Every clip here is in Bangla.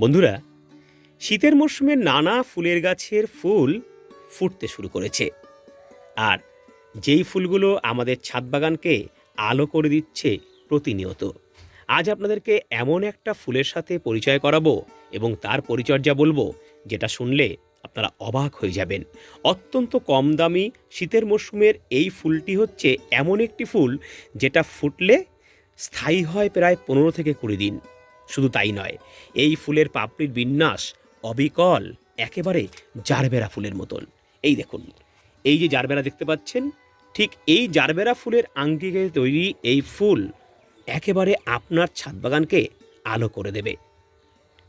বন্ধুরা, শীতের মরশুমে নানা ফুলের গাছের ফুল ফুটতে শুরু করেছে। আর যেই ফুলগুলো আমাদের ছাদ বাগানকে আলো করে দিচ্ছে প্রতিনিয়ত, আজ আপনাদেরকে এমন একটা ফুলের সাথে পরিচয় করাবো এবং তার পরিচর্যা বলব, যেটা শুনলে আপনারা অবাক হয়ে যাবেন। অত্যন্ত কম দামি শীতের মরশুমের এই ফুলটি হচ্ছে এমন একটি ফুল, যেটা ফুটলে স্থায়ী হয় প্রায় পনেরো থেকে কুড়ি দিন। শুধু তাই নয়, এই ফুলের পাপড়ির বিন্যাস অবিকল, একেবারে জারবেরা ফুলের মতন। এই দেখুন, এই যে জারবেরা দেখতে পাচ্ছেন, ঠিক এই জারবেরা ফুলের আঙ্গিকে তৈরি এই ফুল একেবারে আপনার ছাদ বাগানকে আলো করে দেবে।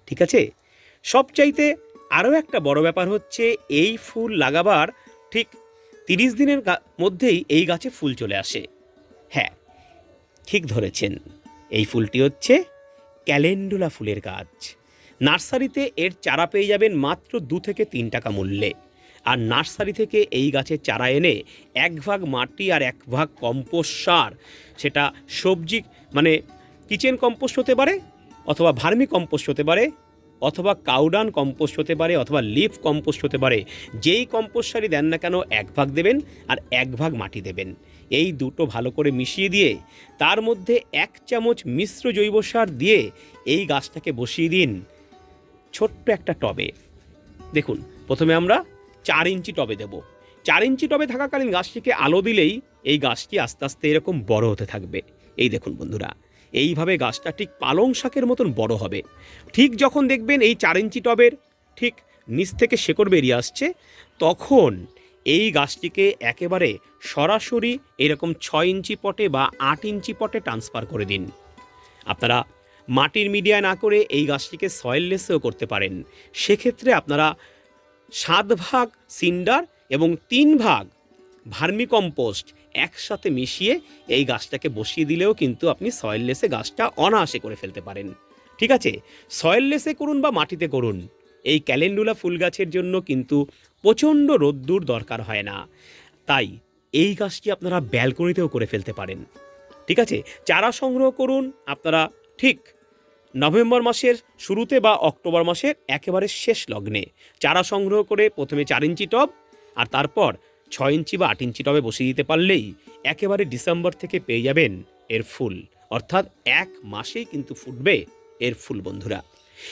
ঠিক আছে? সবচাইতে আরও একটা বড় ব্যাপার হচ্ছে, এই ফুল লাগাবার ঠিক তিরিশ দিনের মধ্যেই এই গাছে ফুল চলে আসে। হ্যাঁ ঠিক ধরেছেন। এই ফুলটি হচ্ছে ক্যালেন্ডুলা ফুলের গাছ। নার্সারিতে এর চারা পেয়ে যাবেন মাত্র দু থেকে তিন টাকা মূল্যে। আর নার্সারি থেকে এই গাছের চারা এনে এক ভাগ মাটি আর এক ভাগ কম্পোস্ট সার, সেটা সবজি মানে কিচেন কম্পোস্ট হতে পারে অথবা ভার্মি কম্পোস্ট হতে পারে অথবা কাউডান কম্পোস্ট হতে পারে অথবা লিফ কম্পোস্ট হতে পারে। যেই কম্পোস্ট সারই দেন না কেন, এক ভাগ দেবেন আর এক ভাগ মাটি দেবেন। এই দুটো ভালো করে মিশিয়ে দিয়ে, তার মধ্যে এক চামচ মিশ্র জৈব সার দিয়ে এই গাছটাকে বসিয়ে দিন। ছোট্ট একটা টবে। দেখুন, প্রথমে আমরা চার ইঞ্চি টবে দেব। চার ইঞ্চি টবে থাকাকালীন গাছটিকে আলো দিলেই এই গাছটি আস্তে আস্তে এরকম বড় হতে থাকবে। এই দেখুন বন্ধুরা এইভাবে গাছটা ঠিক পালং শাকের মতন বড় হবে। ঠিক যখন দেখবেন এই চার ইঞ্চি টবের ঠিক নিচ থেকে শেকড় বেরিয়ে আসছে, তখন এই গাছটিকে একেবারে সরাসরি এরকম ছয় ইঞ্চি পটে বা আট ইঞ্চি পটে ট্রান্সফার করে দিন। আপনারা মাটির মিডিয়ায় না করে এই গাছটিকে সয়েললেসেও করতে পারেন। সেক্ষেত্রে আপনারা সাত ভাগ সিন্ডার এবং তিন ভাগ ভার্মি কম্পোস্ট একসাথে মিশিয়ে এই গাছটাকে বসিয়ে দিলেও কিন্তু আপনি সয়েললেসে গাছটা অনায়াসে করে ফেলতে পারেন। ঠিক আছে? সয়েললেসে করুন বা মাটিতে করুন। এই ক্যালেন্ডুলা ফুল গাছের জন্য কিন্তু প্রচণ্ড রোদ্দুর দরকার হয় না। তাই এই গাছটি আপনারা ব্যালকনিতেও করে ফেলতে পারেন। ঠিক আছে? চারা সংগ্রহ করুন আপনারা ঠিক নভেম্বর মাসের শুরুতে বা অক্টোবর মাসের একেবারে শেষ লগ্নে। চারা সংগ্রহ করে প্রথমে চার ইঞ্চি টব আর তারপর ছয় ইঞ্চি বা আট ইঞ্চি টবে বসিয়ে দিতে পারলেই একেবারে ডিসেম্বর থেকে পেয়ে যাবেন এর ফুল। অর্থাৎ এক মাসেই কিন্তু ফুটবে এর ফুল, বন্ধুরা।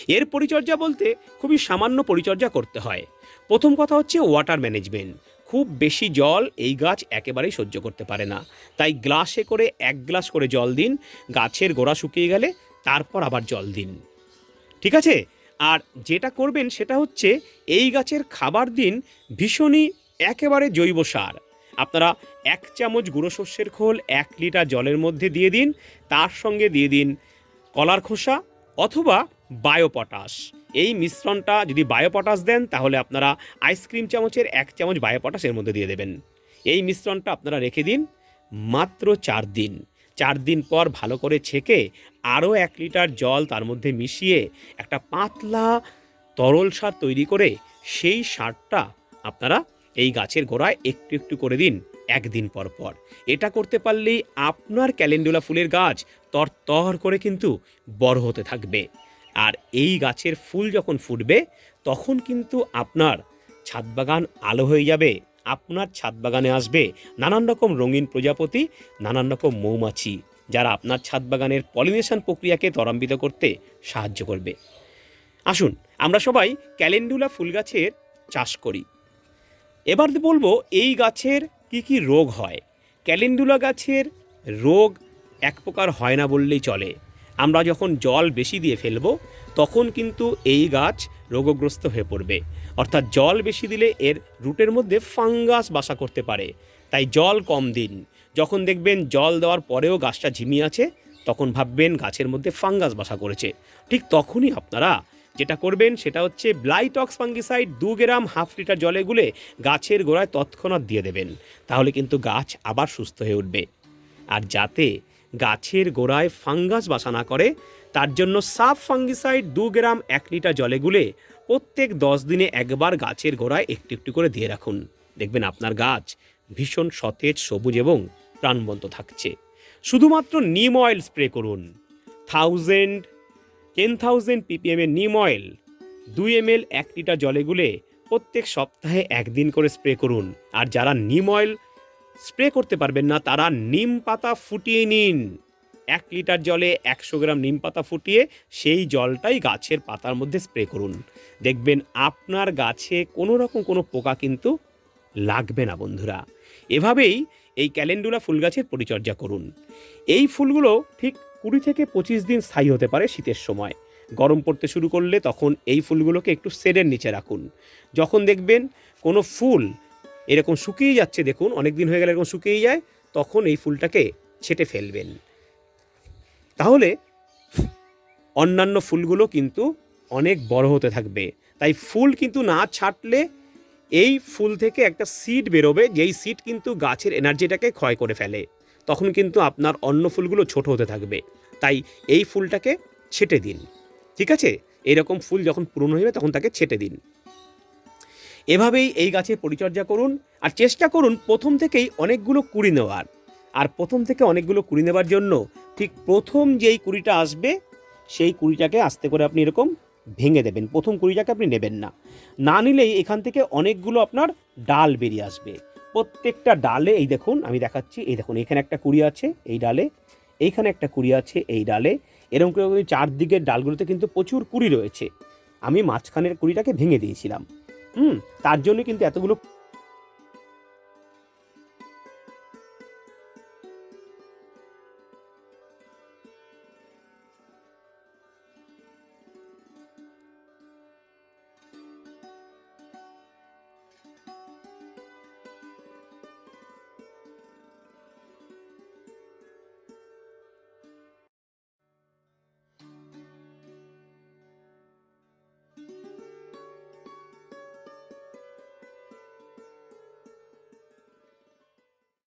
এর পরিচর্যা বলতে খুবই সামান্য পরিচর্যা করতে হয়। প্রথম কথা হচ্ছে ওয়াটার ম্যানেজমেন্ট খুব বেশি জল এই গাছ একেবারেই সহ্য করতে পারে না। তাই গ্লাসে করে এক গ্লাস করে জল দিন, গাছের গোড়া শুকিয়ে গেলে তারপর আবার জল দিন। ঠিক আছে? আর যেটা করবেন সেটা হচ্ছে এই গাছের খাবার দিন ভীষণই একেবারে জৈব সার। আপনারা এক চামচ গুঁড়ো শস্যের খোল, এক লিটার জলের মধ্যে দিয়ে দিন, তার সঙ্গে দিয়ে দিন কলার খোসা অথবা বায়োপটাশ। এই মিশ্রণটা যদি বায়োপটাশ দেন, তাহলে আপনারা আইসক্রিম চামচের এক চামচ বায়োপটাশ এর মধ্যে দিয়ে দেবেন। এই মিশ্রণটা আপনারা রেখে দিন মাত্র চার দিন। চার দিন পর ভালো করে ছেঁকে আরও এক লিটার জল তার মধ্যে মিশিয়ে একটা পাতলা তরল সার তৈরি করে সেই সারটা আপনারা এই গাছের গোড়ায় একটু একটু করে দিন, একদিন পর পর। এটা করতে পারলেই আপনার ক্যালেন্ডুলা ফুলের গাছ তর তর করে কিন্তু বড় হতে থাকবে। আর এই গাছের ফুল যখন ফুটবে, তখন কিন্তু আপনার ছাদ বাগান আলো হয়ে যাবে, আপনার ছাদ বাগানে আসবে নানান রকম রঙিন প্রজাপতি, নানান রকম মৌমাছি, যারা আপনার ছাদ বাগানের পলিনেশন প্রক্রিয়াকে ত্বরান্বিত করতে সাহায্য করবে। আসুন, আমরা সবাই ক্যালেন্ডুলা ফুল গাছের চাষ করি। এবার বলব, এই গাছের কি কি রোগ হয়? ক্যালেন্ডুলা গাছের রোগ এক প্রকার হয় না বললেই চলে। আমরা যখন জল বেশি দিয়ে ফেলব, তখন কিন্তু এই গাছ রোগগ্রস্ত হয়ে পড়বে। অর্থাৎ জল বেশি দিলে এর রুটের মধ্যে ফাঙ্গাস বাসা করতে পারে। তাই জল কম দিন। যখন দেখবেন জল দেওয়ার পরেও গাছটা ঝিমিয়ে আছে, তখন ভাববেন গাছের মধ্যে ফাঙ্গাস বাসা করেছে। ঠিক তখনই আপনারা যেটা করবেন সেটা হচ্ছে ব্লাইটক্স ফাঙ্গিসাইড দু গ্রাম হাফ লিটার জলে গুলে গাছের গোড়ায় তৎক্ষণাৎ দিয়ে দেবেন। তাহলে কিন্তু গাছ আবার সুস্থ হয়ে উঠবে। আর যাতে গাছের গোড়ায় ফাঙ্গাস বাসা না করে, তার জন্য সাফ ফাঙ্গিসাইড দু গ্রাম এক লিটার জলে গুলে প্রত্যেক দশ দিনে একবার গাছের গোড়ায় একটু একটু করে দিয়ে রাখুন। দেখবেন আপনার গাছ ভীষণ সতেজ, সবুজ এবং প্রাণবন্ত থাকছে। শুধুমাত্র নিম অয়েল স্প্রে করুন। থাউজেন্ড টেন থাউজেন্ড পিপিএমের নিম অয়েল দুই এম এল এক লিটার জলে গুলে প্রত্যেক সপ্তাহে একদিন করে স্প্রে করুন। আর যারা নিম অয়েল স্প্রে করতে পারবেন না, তারা নিম পাতা ফুটিয়ে নিন। এক লিটার জলে একশো গ্রাম নিম পাতা ফুটিয়ে সেই জলটাই গাছের পাতার মধ্যে স্প্রে করুন। দেখবেন আপনার গাছে কোনো রকম কোনো পোকা কিন্তু লাগবে না বন্ধুরা। এভাবেই এই ক্যালেন্ডুলা ফুল গাছের পরিচর্যা করুন। এই ফুলগুলো ঠিক কুড়ি থেকে পঁচিশ দিন স্থায়ী হতে পারে শীতের সময়। গরম পড়তে শুরু করলে তখন এই ফুলগুলোকে একটু সেডের নিচে রাখুন। যখন দেখবেন কোনো ফুল এরকম শুকিয়ে যাচ্ছে, দেখুন অনেক দিন হয়ে গেলে এরকম শুকিয়ে যায়, তখন এই ফুলটাকে ছেটে ফেলবেন। তাহলে অন্যান্য ফুলগুলো কিন্তু অনেক বড় হতে থাকবে। তাই ফুল কিন্তু না ছাটলে এই ফুল থেকে একটা সিড বেরোবে, যেই সিড কিন্তু গাছের এনার্জিটাকে ক্ষয় করে ফেলে। তখন কিন্তু আপনার অন্য ফুলগুলো ছোট হতে থাকবে। তাই এই ফুলটাকে ছেটে দিন। ঠিক আছে? এরকম ফুল যখন পূরণ হয়ে যাবে তখন তাকে ছেটে দিন। এভাবেই এই গাছের পরিচর্যা করুন আর চেষ্টা করুন প্রথম থেকেই অনেকগুলো কুড়ি নেওয়ার। আর প্রথম থেকে অনেকগুলো কুড়ি নেওয়ার জন্য ঠিক প্রথম যেই কুড়িটা আসবে, সেই কুড়িটাকে আস্তে করে আপনি এরকম ভেঙে দেবেন। প্রথম কুড়িটাকে আপনি নেবেন না। না নিলেই এখান থেকে অনেকগুলো আপনার ডাল বেরিয়ে আসবে। প্রত্যেকটা ডালে, এই দেখুন, আমি দেখাচ্ছি, এই দেখুন, এখানে একটা কুড়ি আছে, এই ডালে, এইখানে একটা কুড়ি আছে, এই ডালে। এরকম করে চারদিকের ডালগুলোতে কিন্তু প্রচুর কুড়ি রয়েছে। আমি মাঝখানের কুড়িটাকে ভেঙে দিয়েছিলাম। হুম, তার জন্য কিন্তু এতগুলো